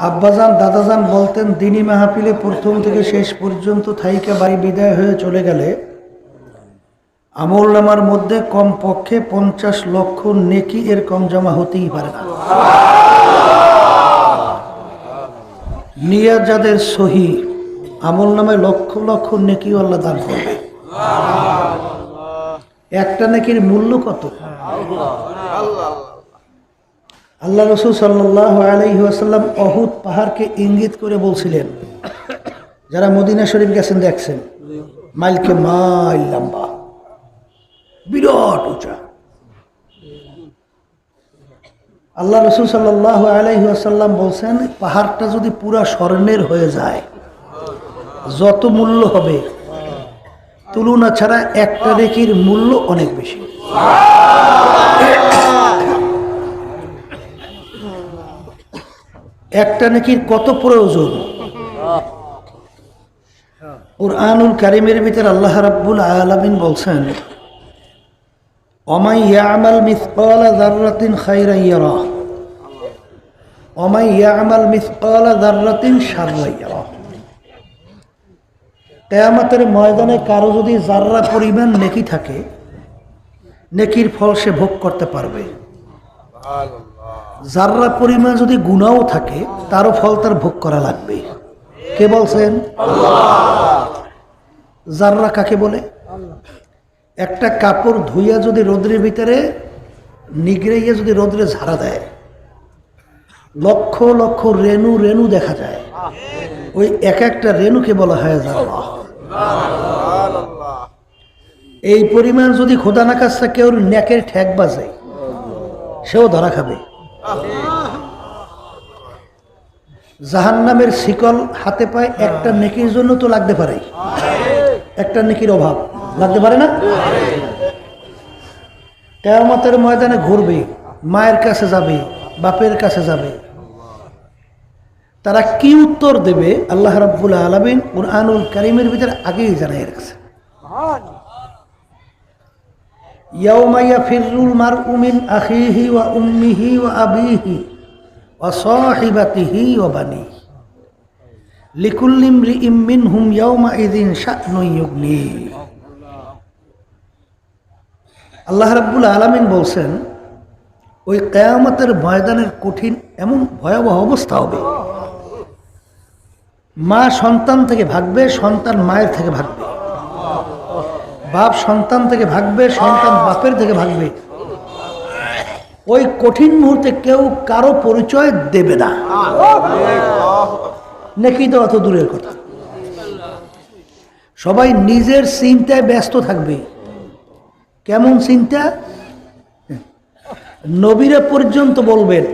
আব্বাজান দাদাজান বলতেন দিনী মাহফিলে প্রথম থেকে শেষ পর্যন্ত থাইকা বাড়ি বিদায় হয়ে চলে গেলে আমল নামার মধ্যে কম পক্ষে পঞ্চাশ লক্ষ নেকি এর কম জমা হতেই পারে না। নিয়া যাদের সহি আমল নামায় লক্ষ লক্ষ নেকি আল্লাহ দান করবে। একটা নেকির মূল্য কত? আল্লাহ। রসুল সাল্লাহ আসাল্লাম অহুদ পাহাড়কে ইঙ্গিত করে বলছিলেন, যারা মদিনা শরীফ গেছেন দেখছেন, মাইলকে মাইল লম্বা, বিরাট উঁচা। আল্লাহ রসুল সাল্লাহ আসাল্লাম বলছেন, পাহাড়টা যদি পুরা স্বর্ণের হয়ে যায়, যত মূল্য হবে, তুলনা ছাড়া একটা রেকির মূল্য অনেক বেশি। একটা নেকির কত প্রয়োজন? কোরআনুল কারিমের ভিতরে আল্লাহ রাব্বুল আলামিন বলছেন অমাই ইয়ামাল মিসকালা যাররাতিন খাইরান ইয়ারা। অমাই ইয়ামাল মিসকালা যাররাতিন শাররান ইয়ারা। কেয়ামতের ময়দানে কারও যদি যাররা পরিমাণ নেকি থাকে, নেকির ফল সে ভোগ করতে পারবে। যাররা পরিমাণ যদি গুণাও থাকে, তারও ফল তার ভোগ করা লাগবে। কে বলছেন? যাররা কাকে বলে? একটা কাপড় ধুইয়া যদি রোদ্রের ভিতরে, নিগড়াইয়া যদি রোদ্রে ঝাড়া দেয়, লক্ষ লক্ষ রেণু রেণু দেখা যায়। ওই এক একটা রেণুকে বলা হয় যাররা। এই পরিমাণ যদি খোদা না কাছটা কেউ ন্যাকের ঠ্যাক বাজে, সেও ধরা খাবে। জাহান্নামের শিকল হাতে পায় একটা নেকির জন্য তো লাগতে পারে। একটা নেকির অভাব। লাগতে পারে না? কেয়ামতের ময়দানে ঘুরবে, মায়ের কাছে যাবে, বাপের কাছে যাবে। তারা কি উত্তর দেবে? আল্লাহ রাব্বুল আলমিন কুরআনুল করিমের ভিতরে আগেই জানাই রাখছে। ইয়াউমা ইয়াফিরুল মারউ মিন আখিহি ওয়া উম্মিহি ওয়া আবিহি ওয়া সাহিবাতিহি ওয়া বানিহি। লিকুল্লি ইমরিইম মিনহুম ইয়াউমা ইযিন শা'নুন আল্লাহ রাব্বুল আলামিন বলছেন, ওই কেয়ামতের ময়দানের কঠিন এমন ভয়াবহ অবস্থা হবে। মা সন্তান থেকে ভাগবে, সন্তান মায়ের থেকে ভাগবে। বাপ সন্তান থেকে ভাগবে, সন্তান বাপের থেকে ভাগবে। ওই কঠিন মুহূর্তে কেউ কারও পরিচয় দেবে না। নাকি তো অত দূরের কথা। সবাই নিজের চিন্তায় ব্যস্ত থাকবে। কেমন চিন্তা? নবীরা পর্যন্ত বলবেন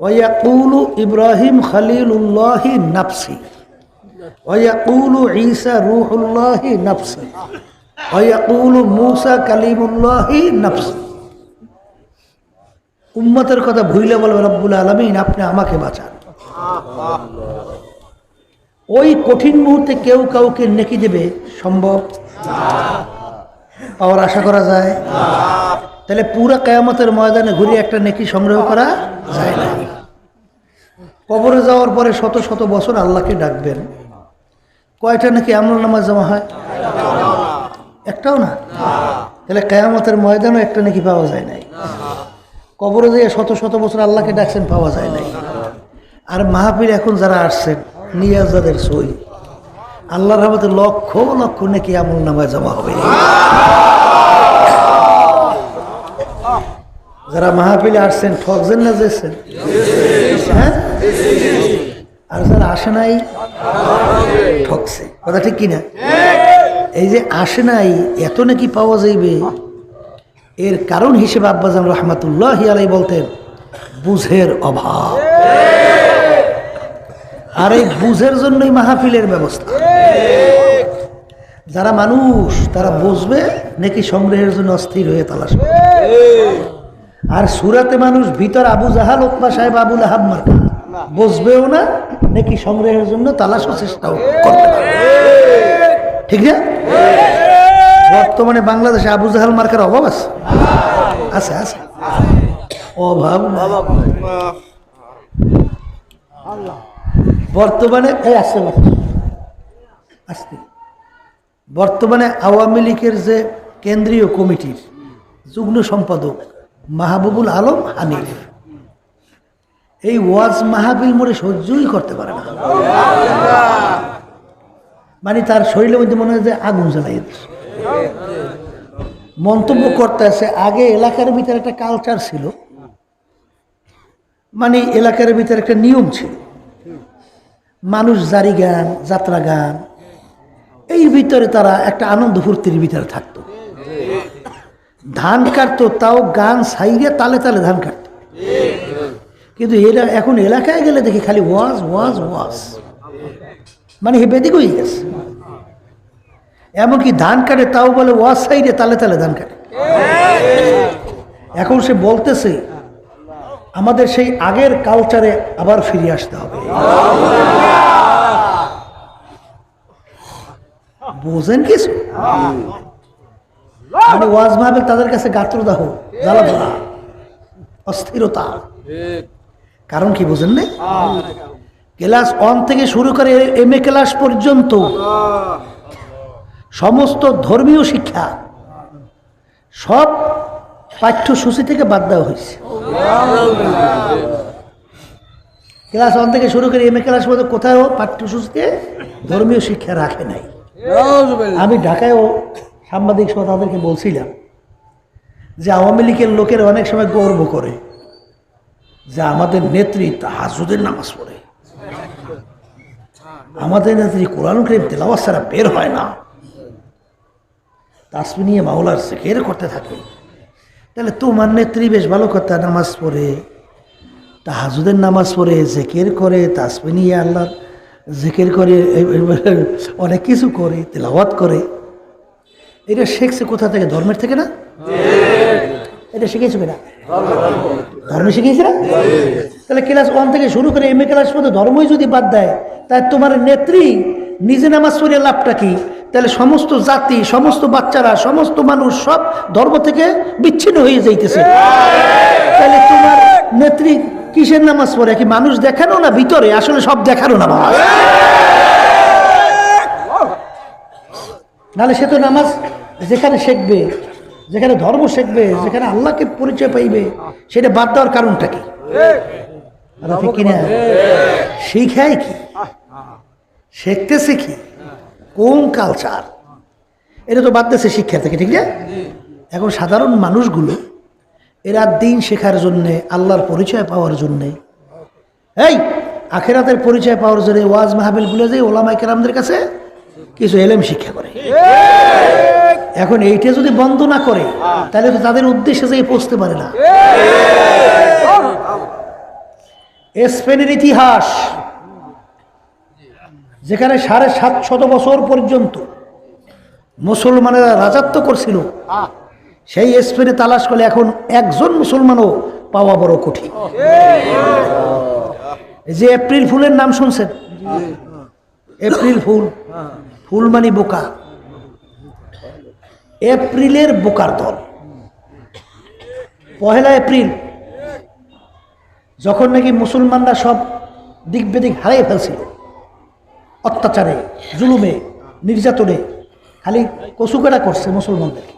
ওয়াকুলু ইব্রাহিম খালিলুল্লাহি নাফসি। ওয়াকুলু ঈসা রুহুল্লাহি নাফসি। উম্মতের কথা ভুইলে বলবে, রব্বুল আলমিন, আপনি আমাকে বাঁচান। ওই কঠিন মুহূর্তে কেউ কাউকে নেকি দেবে, সম্ভব? পাওয়ার আশা করা যায়? তাহলে পুরা কেয়ামতের ময়দানে ঘুরে একটা নেকি সংগ্রহ করা যায় না। কবরে যাওয়ার পরে শত শত বছর আল্লাহকে ডাকবেন। কয়টা নাকি আমল নামাজ জমা হয়? একটাও না? তাহলে কেয়ামতের ময়দানও একটা নাকি পাওয়া যায় নাই। কবরে যেয়ে শত শত বছর আল্লাহকে ডাকছেন, পাওয়া যায় নাই। আর মাহফিল এখন যারা আসছেন, নিয়াজাদের সই। আল্লাহর রহমতে লক্ষ লক্ষ নাকি আমল নামায় জমা হবে। যারা মাহফিলে আসছেন ঠকছেন না যেছেন হ্যাঁ? আর যারা আসে নাই ঠকছে কথা ঠিক কিনা? এই যে আসে নাই, এত নাকি পাওয়া যাইবে? এর কারণ হিসেবে আব্বাজান রহমাতুল্লাহ আলাই বলতেন, বুঝের অভাব। আর এই বুঝের জন্যই মাহফিলের ব্যবস্থা। যারা মানুষ, তারা বুঝবে নাকি সংগ্রহের জন্য অস্থির হয়ে তালাশ আর সুরাতে মানুষ ভিতর আবু জাহাল ওকমা সাহেব আবুল আহাব মার্কা। বুঝবেও না, নাকি সংগ্রহের জন্য তালাশ চেষ্টাও করতে ঠিক না? বর্তমানে বাংলাদেশে আবু জাহাল মার্কার অভাব আছে? আছে আছে। অভাব বর্তমানে এই আসতে আসতে। বর্তমানে আওয়ামী লীগের যে কেন্দ্রীয় কমিটির যুগ্ম সম্পাদক মাহবুবুল আলম হানিফ, এই ওয়াজ মাহাবিল মোড়ে সহ্যই করতে পারে না। মানে তার শরীরের মধ্যে মনে হয় যে আগুন জ্বালাই মন্তব্য করতে আছে আগে এলাকার ভিতরে একটা কালচার ছিল মানে এলাকার ভিতরে একটা নিয়ম ছিল। মানুষ জারি গান, যাত্রা গান, এই ভিতরে তারা একটা আনন্দ ফুর্তির ভিতরে থাকতো। ধান কাটতো, তাও গান সাইরে তালে তালে ধান কাটতো। কিন্তু এরা এখন এলাকায় গেলে দেখি খালি ওয়াজ ওয়াজ ওয়াজ। মানে হে বেদিক হয়ে গেছে। এমনকি ধান কাটে, তাও বলে ওয়াজ সাইডে তালে তালে ধান কাটে। এখন সে বলতেছে, আমাদের সেই আগের কালচারে আবার ফিরে আসতে হবে। বোঝেন কিছু মানে ওয়াজ মাহবে তাদের কাছে গাত্রদাহ জ্বালাপোড়া অস্থিরতা। কারণ কি বোঝেন না ক্লাস ওয়ান থেকে শুরু করে এম এ ক্লাস পর্যন্ত সমস্ত ধর্মীয় শিক্ষা সব পাঠ্যসূচি থেকে বাদ দেওয়া হয়েছে। ক্লাস ওয়ান থেকে শুরু করে এম এ ক্লাস পর্যন্ত কোথাও পাঠ্যসূচিতে ধর্মীয় শিক্ষা রাখে নাই। আমি ঢাকায়ও সাংবাদিক সহ তাদেরকে বলছিলাম যে আওয়ামী লীগের লোকের অনেক সময় গর্ব করে যে আমাদের নেত্রী হাজুদের নামাজ পড়ে। আমাদের নেত্রী কোরআন করিম তেলাওয়াত ছাড়া বের হয় না। তাসমি নিয়ে মাওলার শেখের করতে থাকে তাহলে তোমার নেত্রী বেশ ভালো কথা, নামাজ পড়ে তা হাজুদের নামাজ পড়ে, জেকের করে তাসমি নিয়ে আল্লাহর জেকের করে, অনেক কিছু করে, তেলাওয়াত করে। এটা শিখছে কোথা থেকে? ধর্মের থেকে না? এটা শিখেছো কিনা? ধর্ম শিখিয়েছে না? তাহলে ক্লাস ওয়ান থেকে শুরু করে এম এ ক্লাস পর্যন্ত ধর্মই যদি বাদ দেয় তাই তোমার নেত্রী নিজে নামাজ পড়ে লাভটা কি? তাহলে সমস্ত জাতি, সমস্ত বাচ্চারা, সমস্ত মানুষ সব ধর্ম থেকে বিচ্ছিন্ন হয়ে যাইতেছে। তাহলে তোমার নেত্রী কিসের নামাজ পড়ে? কি মানুষ দেখানো না ভিতরে? আসলে সব দেখানো নামাজ। নাহলে সে তো নামাজ যেখানে শিখবে, যেখানে ধর্ম শিখবে, যেখানে আল্লাহকে পরিচয় পাইবে, সেটা বাদ দেওয়ার কারণটা কি? শিখায় কি? শিখতেছে কি? কোন কালচার এটা তো বাদ দিয়েছে শিক্ষা থেকে ঠিক না এখন সাধারণ মানুষগুলো এরা দিন শেখার জন্যে আল্লাহর পরিচয় পাওয়ার জন্যে এই আখেরাতের পরিচয় পাওয়ার জন্য ওয়াজ মাহাবিলগুলো যে ওলামাই কেরামদের কাছে কিছু এলেম শিক্ষা করে। এখন এইটা যদি বন্ধ না করে তাহলে তো তাদের উদ্দেশ্যে যে পৌঁছতে পারে না। স্পেনের ইতিহাস যেখানে সাড়ে সাত শত বছর পর্যন্ত মুসলমানেরা রাজত্ব করছিল সেই স্পেনে তালাশ করলে এখন একজন মুসলমানও পাওয়া বড় কঠিন। যে এপ্রিল ফুলের নাম শুনছেন? এপ্রিল ফুল ফুল মানে বোকা। এপ্রিলের বোকার দল। পহেলা এপ্রিল যখন নাকি মুসলমানরা সব দিক বেদিক হারিয়ে ফেলছিল। অত্যাচারে, জুলুমে, নির্যাতনে, খালি কচুকেরা করছে মুসলমানদেরকে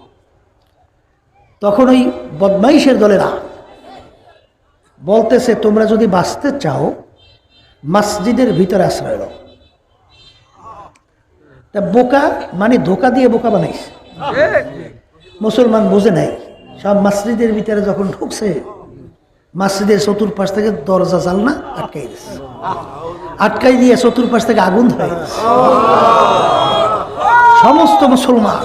তখন ওই বদমাইশের দলেরা বলতেছে, তোমরা যদি বাঁচতে চাও, মসজিদের ভিতরে আশ্রয় নাও। তা বোকা মানে ধোকা দিয়ে বোকা বানাইছে। মুসলমান বুঝে নাই, সব মসজিদের ভিতরে যখন ঢুকছে মসজিদের চতুর্পাশ থেকে দরজা জালনা আটকাই দিয়েছে আটকাই দিয়ে চতুর্পাশ থেকে আগুন ধরে সমস্ত মুসলমান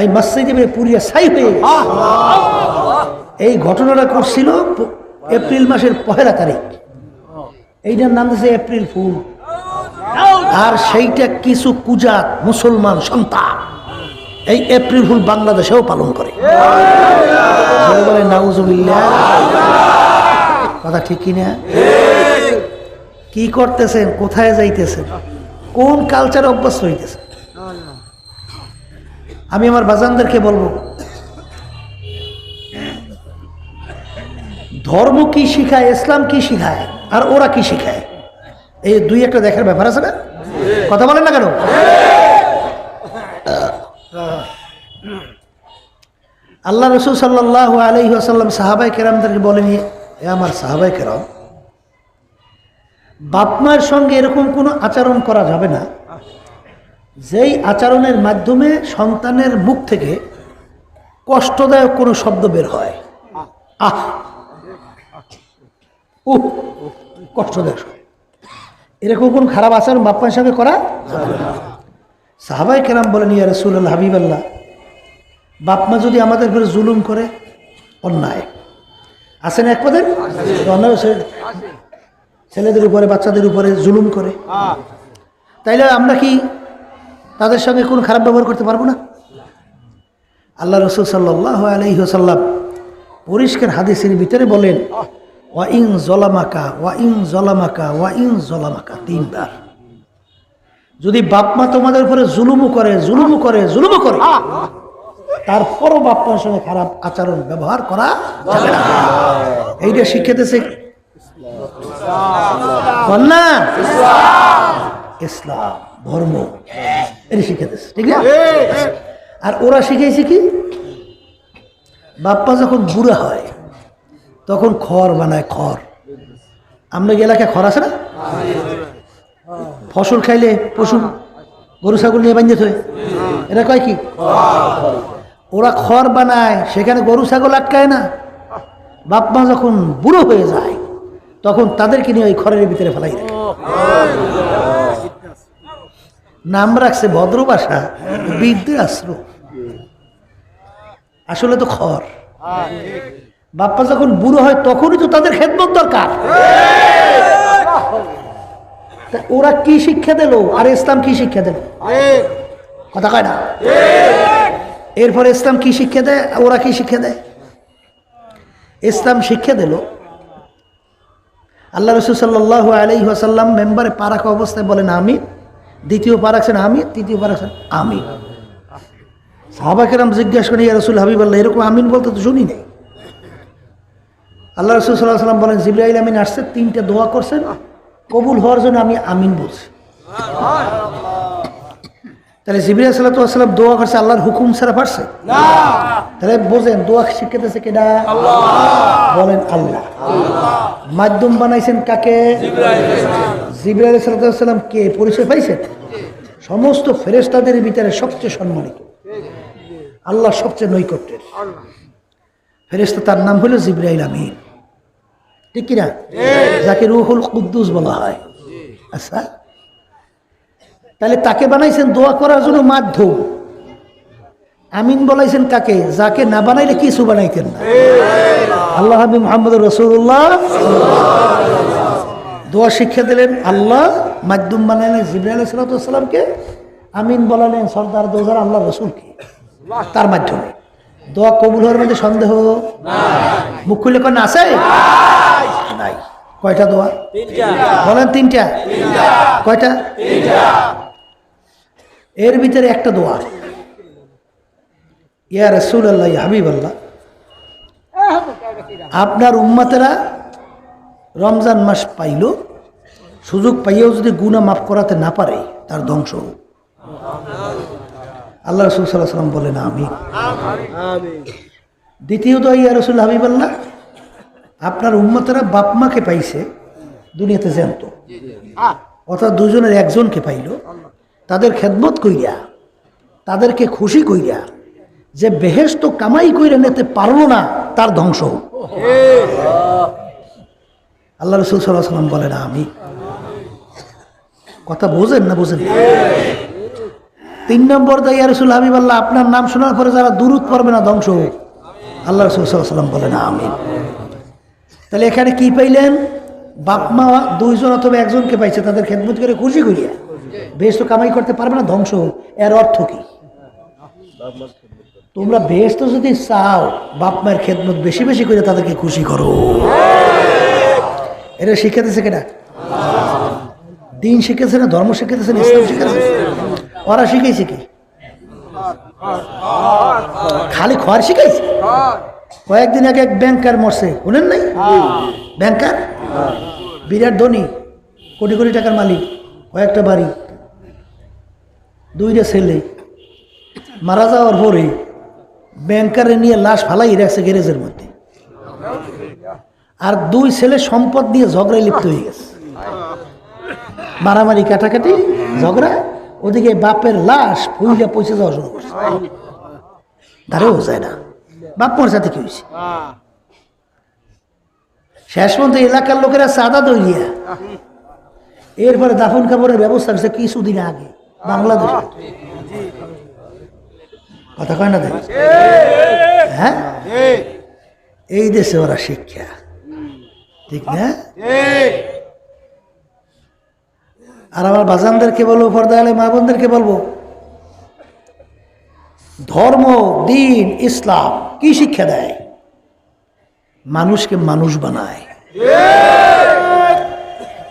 এই মসজিদে পুরিয়া ছাই হয়ে এই ঘটনাটা করছিল এপ্রিল মাসের পহেলা তারিখ। এইটার নাম দিয়েছে এপ্রিল ফুল। আর সেইটা কিছু কুজাত মুসলমান সন্তান। এই এপ্রিল ফুল বাংলাদেশেও পালন করে। কথা ঠিক কিনা? কি করতেছেন? কোথায় যাইতেছেন? কোন কালচার অভ্যস্ত হইতেছে আমি আমার বাজানদেরকে বলব, ধর্ম কি শিখায়, ইসলাম কি শিখায়, আর ওরা কি শিখায়? এই দুই একটা দেখার ব্যাপার আছে না? কথা বলেন না কেন? আল্লাহ রসুল সাল্লাহ আলহি আসাল্লাম সাহাবাই কেরামদেরকে বলেনি, এ আমার সাহাবাই কেরাম বাপমার সঙ্গে এরকম কোনো আচরণ করা যাবে না। যেই আচরণের মাধ্যমে সন্তানের মুখ থেকে কষ্টদায়ক কোনো শব্দ বের হয়। আহ! উহ! কষ্টদায়ক। এরকম কোন খারাপ আচরণ বাপ্পার সঙ্গে করা সাহাবাই কেরাম বলেন, ইয়া রসুল্লাহ হাবিব আল্লাহ বাপমা যদি আমাদের উপরে জুলুম করে, অন্যায়। আছে না এক পদের অন্যায় ছেলেদের উপরে, বাচ্চাদের উপরে জুলুম করে। তাইলে আমরা কি তাদের সঙ্গে কোনো খারাপ ব্যবহার করতে পারব না? আল্লাহ রসুল সাল্লাহ আলহিহসাল্লাম পরিষ্কার হাদিসের ভিতরে বলেন, ওয়া ইং জলামাকা, ওয়া ইং জলামাকা, ওয়া ইং জলামাকা তিনবার। যদি বাপমা তোমাদের উপরে জুলুমও করে জুলুমও করে জুলুমও করে তারপরও বাপমার সঙ্গে খারাপ আচরণ ব্যবহার করা যাবে না। এইটা শিখেতেছে না ইসলাম, ধর্ম, এটা শিখেতেছে ঠিক আছে আর ওরা শিখেছে কি? বাপ্পা যখন বুড়া হয়, তখন খড় বানায়, খড়। আমরা কি এলাকায় খড় আছে না? ফসল খাইলে পশু গরু, ছাগল নিয়ে বাঞ্জিত হয় এটা কয় কি? ওরা খড় বানায় সেখানে গরু ছাগল আটকায় না। বাপ মা যখন বুড়ো হয়ে যায় তখন তাদেরকে নিয়ে ওই খড়ের ভিতরে ফেলাই রাখে নাম রাখছে ভদ্র ভাষা বৃদ্ধাশ্রম। আসলে তো খড়। বাপ্পা যখন বুড়ো হয় তখনই তো তাদের খেদমত দরকার। ওরা কি শিক্ষা দিল? আর ইসলাম কি শিক্ষা দিল? কথা কয় না? এরপরে ইসলাম কি শিক্ষা দেয়? ওরা কি শিক্ষা দেয়? ইসলাম শিক্ষা দিল। আল্লাহ রসুল সাল্লাহ আলি আসাল্লাম মেম্বারে পারাক অবস্থায় বলেন আমি দ্বিতীয় পারাকছেন আমি তৃতীয় পারাকছেন আমি সাহাবাকেরাম জিজ্ঞাসা করি রসুল হাবিব আল্লাহ, এরকম আমিন বলতে তো শুনি নেই। আল্লাহ রসুল সাল্লাহ সাল্লাম বলেন, জিব্রাইল আমিন আসছে, তিনটে দোয়া করছেন, কবুল হওয়ার জন্য আমি আমিন বলছি। তাহলে জিবরিয়া সাল্লাম দোয়া করছে আল্লাহর হুকুম ছাড়া পারছে? তাহলে বোঝেন দোয়া শিখাতেছে কেডা বলেন আল্লাহ। মাধ্যম বানাইছেন কাকে? জিবরাইল সাল্লাম কে? পরিচয় পাইছেন? সমস্ত ফেরেস্তাদের ভিতরে সবচেয়ে সম্মানিত। আল্লাহ সবচেয়ে নৈকট্যের। ফেরেস্তা তার নাম হলো জিব্রাইল আমিন। ঠিক কিনা? যাকে রুহুল কুদ্দুস বলা হয়। আচ্ছা? তাহলে তাকে বানাইছেন দোয়া করার জন্য মাধ্যম। আমিন বলাইছেন কাকে? যাকে না বানাইলে কিছু বানাইতেন না। আল্লাহ হাবি মোহাম্মদ রসুল্লাহ দোয়া শিক্ষা দিলেন, আল্লাহ মাধ্যম বানাইলেন জিব্রাইল সালাতামকে আমিন বলালেন, সর্দার দোজার আল্লাহ রসুলকে তার মাধ্যমে। দোয়া কবুল হওয়ার মধ্যে সন্দেহ? মুখ খুলে কোন, আছে? কয়টা দোয়া? বলেন তিনটা। কয়টা? এর ভিতরে একটা দোয়া ইয়া রসুল আল্লাহ হাবিব আল্লাহ আপনার উম্মাতেরা রমজান মাস পাইল, সুযোগ পাইয়েও যদি গুণা মাফ করাতে না পারে, তার ধ্বংস হোক। আল্লাহ রসুল সাল্লাহ সাল্লাম বলেন আমি দ্বিতীয়ত, ইয়া রসুল হাবিব আল্লাহ আপনার উম্মতেরা বাপমাকে পাইছে, দুনিয়াতে জ্যান্ত। অর্থাৎ দুজনের একজনকে পাইল। তাদের খেদমত কইরা, তাদেরকে খুশি কইরা, যে বেহেস্ত কামাই কইরা নিতে পারল না, তার ধ্বংস আল্লাহ রসুল সাল্লাহ সাল্লাম বলেন আমি কথা বোঝেন না বোঝেন? তিন নম্বর দাইয়া রসুল হাবিব আল্লাহ আপনার নাম শোনার পরে যারা দূরত পড়বে না, ধ্বংস হোক। আল্লাহ রসুল সাল্লাহ সাল্লাম বলেন আমি তাহলে এখানে কি পাইলেন? বাপ মা দুইজন অথবা একজনকে পাইছে, তাদের খেদমত করে খুশি করিয়া বেশ তো কামাই করতে পারবে না, ধ্বংস। এর অর্থ কি? তোমরা বেশ তো যদি চাও, বাপ মায়ের খেদমত বেশি বেশি করে তাদেরকে খুশি করো। এটা শিখাতেছে কেনা দিন শিখেছে না, ধর্ম শিখেছে না, ইসলাম শিখেছে ওরা শিখেছে কি? খালি খড় শিখাইছে? কয়েকদিন আগে এক ব্যাংকার মরছে, শুনেন নাই? ব্যাংকার? বিরাট ধনী, কোটি কোটি টাকার মালিক, কয়েকটা বাড়ি। দুইটা ছেলে। মারা যাওয়ার পরে ব্যাংকারে নিয়ে লাশ ফালাই রাখছে গ্যারেজের মধ্যে। আর দুই ছেলে সম্পদ দিয়ে ঝগড়ায় লিপ্ত হয়ে গেছে। মারামারি, কাটাকাটি, ঝগড়া, ওদিকে বাপের লাশ ফুইলা পয়সা যাওয়া শুরু করছে। ধারেও যায় না। বাপ মোর সাথে কি হয়েছে? শেষ পর্যন্ত এলাকার লোকেরা চাঁদা দইলিয়া এরপরে দাফন কাপড়ের ব্যবস্থা করছে কিছুদিন আগে। বাংলাদেশে। কথা কয় না হ্যাঁ? এই দেশে ওরা শিক্ষা। ঠিক না? আর আমার বাজানদেরকে বলব মা বোনদেরকে বলব, ধর্ম, দিন, ইসলাম, কি শিক্ষা দেয়? মানুষকে মানুষ বানায়।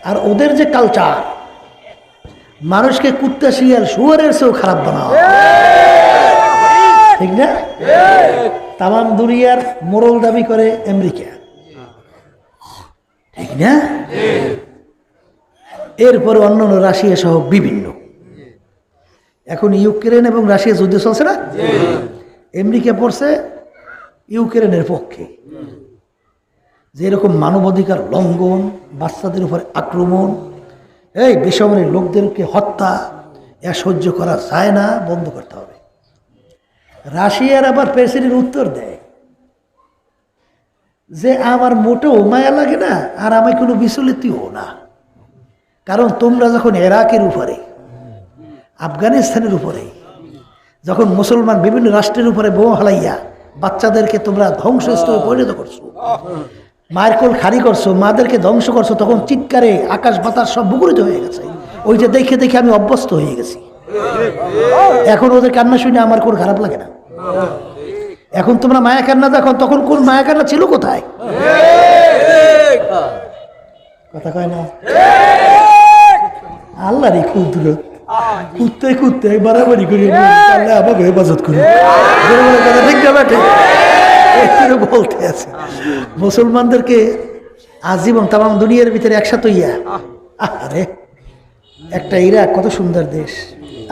আর ওদের যে কালচার মানুষকে কুত্তা শিয়াল শুয়ারের চেয়েও খারাপ বানাও। ঠিক না? তামাম দুনিয়ার মোরল দাবি করে আমেরিকা। ঠিক না? এরপরে অন্যান্য রাশিয়া সহ বিভিন্ন। এখন ইউক্রেন এবং রাশিয়া যুদ্ধ চলছে না? আমেরিকা পড়ছে ইউক্রেনের পক্ষে। যে এরকম মানবাধিকার লঙ্ঘন, বাচ্চাদের উপরে আক্রমণ এই বেসামরিক লোকদেরকে হত্যা, এ সহ্য করা যায় না, বন্ধ করতে হবে। রাশিয়ার আবার প্রেসিডেন্ট উত্তর দেয় যে, আমার মোটেও মায়া লাগে না আর আমি কোনো বিচলিতও না। কারণ তোমরা যখন এরাকের উপরে, আফগানিস্তানের উপরে, যখন মুসলমান বিভিন্ন রাষ্ট্রের উপরে বোমা হালাইয়া বাচ্চাদেরকে তোমরা ধ্বংসস্তূপে পরিণত করছ মায়ের কোল খালি করছ, মাদেরকে ধ্বংস করছ, তখন চিৎকারে আকাশ, বাতাস সব মুখরিত হয়ে গেছে। ওইটা দেখে দেখে আমি অভ্যস্ত হয়ে গেছি। এখন ওদের কান্না শুনে আমার কোন খারাপ লাগে না। এখন তোমরা মায়া কান্না দেখো, তখন কোন মায়া কান্না ছিল কোথায়? কথা কয় না? আল্লাহ রে কুদরত। কুত্তে কুত্তে বাড়াবাড়ি করি আল্লাহ আমাকে হেফাজত করি ঠিক বেটে এখানে বলতে আছে। মুসলমানদেরকে আজীবন তাম দুনিয়ার ভিতরে একসাথে ইয়া আরে একটা ইরাক, কত সুন্দর দেশ।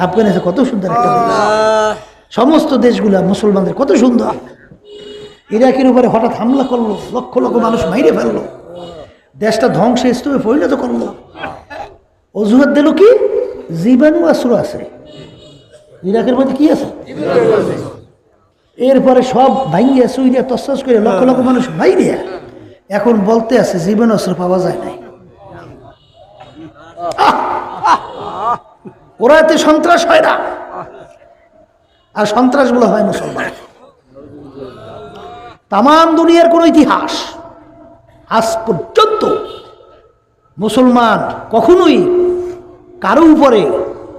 আফগানিস্তান কত সুন্দর একটা দেশ। সমস্ত দেশগুলা মুসলমানদের কত সুন্দর। ইরাকের উপরে হঠাৎ হামলা করল, লক্ষ লক্ষ মানুষ মাইরে ফেলল। দেশটা ধ্বংসের স্তূপে পরিণত করল। অজুহাত দিল কি? জীবাণু আশ্র আছে। ইরাকের মধ্যে কি আছে? এরপরে সব ভাঙ্গিয়া সুইরিয়া তসস করে লক্ষ লক্ষ মানুষ মাইরিয়া। এখন বলতে আছে জীবন অস্ত্র পাওয়া যায় নাই! ওরা এতে সন্ত্রাস হয় না। আর সন্ত্রাস সন্ত্রাসগুলো হয় মুসলমান। তাম দুনিয়ার কোন ইতিহাস আজ পর্যন্ত মুসলমান কখনোই কারও উপরে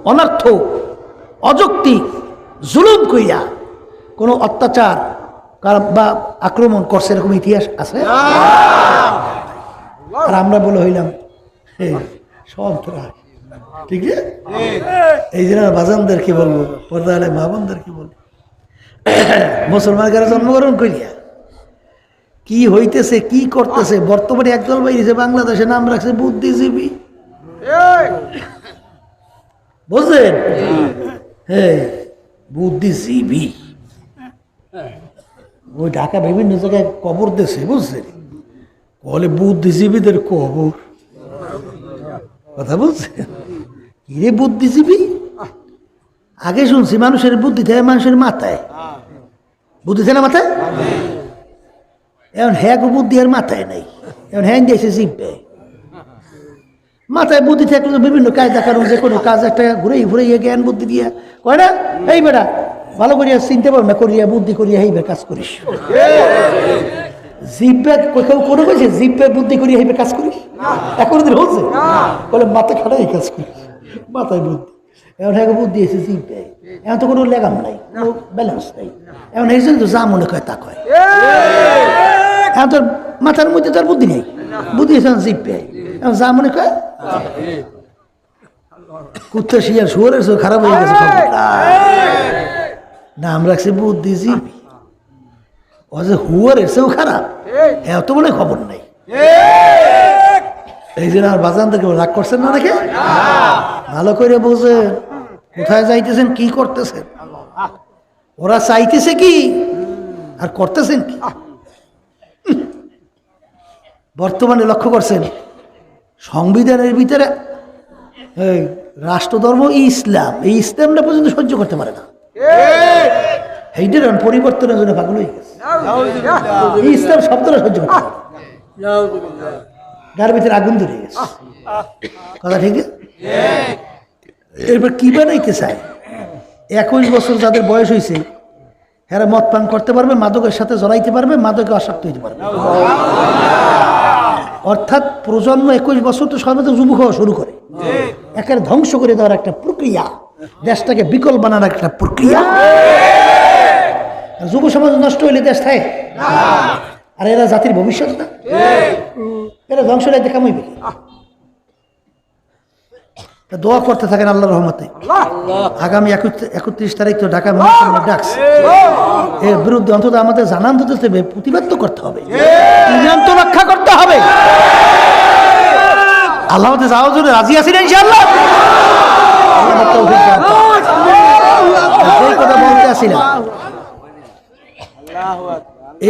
অনার্থ, অযৌক্তিক, জুলুম কইয়া কোনো অত্যাচার বা আক্রমণ করছে এরকম ইতিহাস আছে? আর আমরা বলে হইলাম সন্ত্রাস ঠিক আছে এই জন্য বাজানদেরকে বলব? পর্দা আলে মা বোনদেরকে বলব? মুসলমান কারা জন্মগ্রহণ করিয়া কি হইতেছে কি করতেছে? বর্তমানে একদল বাইরেছে বাংলাদেশে নাম রাখছে বুদ্ধিজীবী। বুঝলেন? হ্যাঁ বুদ্ধিজীবী। ওই ঢাকা বিভিন্ন জায়গায় কবর দেশে বুঝছেন? বলে বুদ্ধিজীবীদের কবর। কথা বলছেন? কিরে বুদ্ধিজীবী? আগে শুনছি মানুষের বুদ্ধি থাকে মানুষের মাথায়। বুদ্ধি থাকে না মাথায়? এখন হ্যাঁ বুদ্ধি আর মাথায় নাই। এখন হ্যাঁ দিয়েছে জিভে মাথায় বুদ্ধি থাকলে বিভিন্ন কাজ কারণ যে কোনো কাজ একটা ঘুরে ঘুরে জ্ঞান বুদ্ধি দিয়ে। কয় না? এই বেটা ভালো করিয়া চিনতে পারো না করিয়া বুদ্ধি করিয়া কাজ করিস। জিব্বে কেউ কোনো কইছে জিব্বে বুদ্ধি করিয়া এইবার কাজ করিস? এখন দিন হচ্ছে? বলে মাথা খাটাই কাজ করিস মাথায় বুদ্ধি। এখন হ্যাঁ বুদ্ধি এসে জিব্বে এখন তো কোনো লেগাম নাই কোনো ব্যালেন্স নাই। এখন এই তো যা মনে কয় তা কয়। এখন তোর মাথার মধ্যে তোর বুদ্ধি নেই। বুদ্ধি এসে জিপে এখন যা মনে কয় কুত্তা শিয়াল শুয়ারের খারাপ হয়ে গেছে। নাম রাখছে বুদ্ধিজীবী ও যে হুয়ারের চেয়েও খারাপ। এত বলে খবর নাই। এই। জন্য আর বাজান থেকে রাগ করছেন না দেখে ভালো করে বোঝেন। কোথায় যাইতেছেন কি করতেছেন? ওরা চাইতেছে কি? আর করতেছেন কি? বর্তমানে লক্ষ্য করছেন সংবিধানের ভিতরে রাষ্ট্রধর্ম ইসলাম এই ইসলামটা পর্যন্ত সহ্য করতে পারে না। এখন পরিবর্তনের জন্য পাগল হয়ে গেছে। এই ইসলাম শব্দটা সহ্য করতে গার ভিতরে আগুন ধরে গেছে। কথা ঠিক এরপর কি বানাইতে চায়? একুশ বছর যাদের বয়স হয়েছে এরা মদ পান করতে পারবে মাদকের সাথে জড়াইতে পারবে মাদকে আসক্ত হইতে পারবে। অর্থাৎ প্রজন্ম একুশ বছর তো সর্বদা যুবক হওয়া শুরু করে। একের ধ্বংস করে দেওয়ার একটা প্রক্রিয়া। দেশটাকে বিকল বানানোর একটা প্রক্রিয়া। যুব সমাজ নষ্ট হইলে দেশ থাকে আর এরা জাতির ভবিষ্যৎ না। এরা ধ্বংস হলে দেখা মইবে। দোয়া করতে থাকেন আল্লাহ রহমতে। আগামী একত্রিশ তারিখ তো ঢাকা ডাকছে। এর বিরুদ্ধে অন্তত আমাদের জানান দিতে হবে, প্রতিবাদ তো করতে হবে। তো রক্ষা করতে হবে। আল্লাহ যাওয়ার জন্য রাজি আছি না ইনশাআল্লাহ? আল্লাহ তৌফিক দান কথা বলতে আসিলাম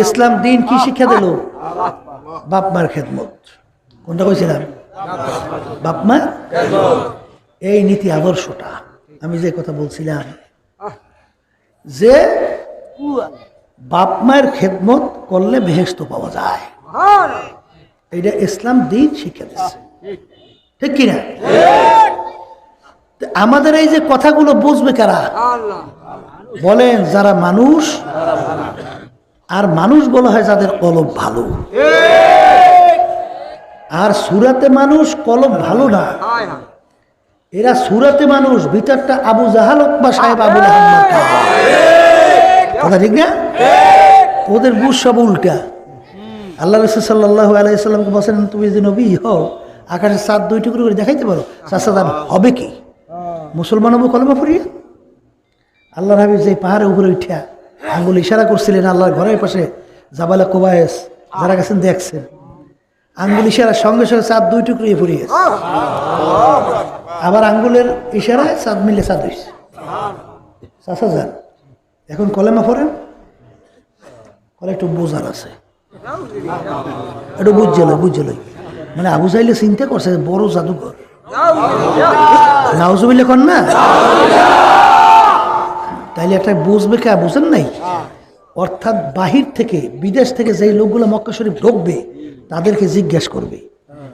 ইসলাম দিন কি শিক্ষা দিল? বাপ মার খেদমত। কোনটা কইছিলাম? বাপ মা? এই নীতি আদর্শটা। আমি যে কথা বলছিলাম যে বাপ মায়ের খেদমত করলে বেহেস্ত পাওয়া যায়। এইটা ইসলাম দিন শিক্ষা দিচ্ছে ঠিক কিনা? আমাদের এই যে কথাগুলো বুঝবে কারা? বলেন যারা মানুষ আর মানুষ বলা হয় যাদের কলব ভালো। আর সুরাতে মানুষ কলব ভালো না। এরা সুরাতে মানুষ ভিতরটা আবু জাহাল বা সাহেব আবুল আহম্মদ কথা ঠিক না? ওদের বুঝ সব উল্টা। আল্লাহ রসুল সাল্লাহ আলাইসাল্লামকে বলছেন তুমি যদি নবী হও আকাশের সাত দুই টুকরো করে দেখাইতে পারো। দান হবে কি? মুসলমান হব কলমা পড়িয়া আল্লাহ হাবিব যে পাহাড়ের উপরে উঠিয়া আঙ্গুল ইশারা করছিলেন, আল্লাহর ঘরের পাশে জাবালা কোবায়েস, যারা গেছেন দেখছেন। আঙ্গুল ইশারা সঙ্গে সঙ্গে চাঁদ দুই টুকরো পড়ে গেছে। আবার আঙ্গুলের ইশারায় চাঁদ মিলে চাঁদ হয়েছে যান, এখন কলেমা পড়েন? কলে একটু বোঝার আছে। একটু বুঝছিল বুঝছিল মানে আবু চাইলে চিন্তা করছে, বড় জাদুঘর। নাউজুবিল্লা কর না? তাইলে একটা বুঝবে কে? বুঝেন নাই? অর্থাৎ বাহির থেকে, বিদেশ থেকে যেই লোকগুলো মক্কা শরীফ ঢুকবে, তাদেরকে জিজ্ঞেস করবে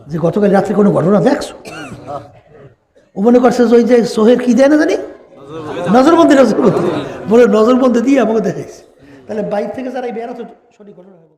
যে, গতকাল রাত্রে কোনো ঘটনা দেখছ? ও মনে করছে ওই যে সোহের কি দেয় না জানি? নজরবন্দি নজরবন্দি। বলে, নজরবন্দি দিয়ে আমাকে দেখাইছে। তাহলে বাইর থেকে যারা বেড়াতো সঠিক ঘটনা।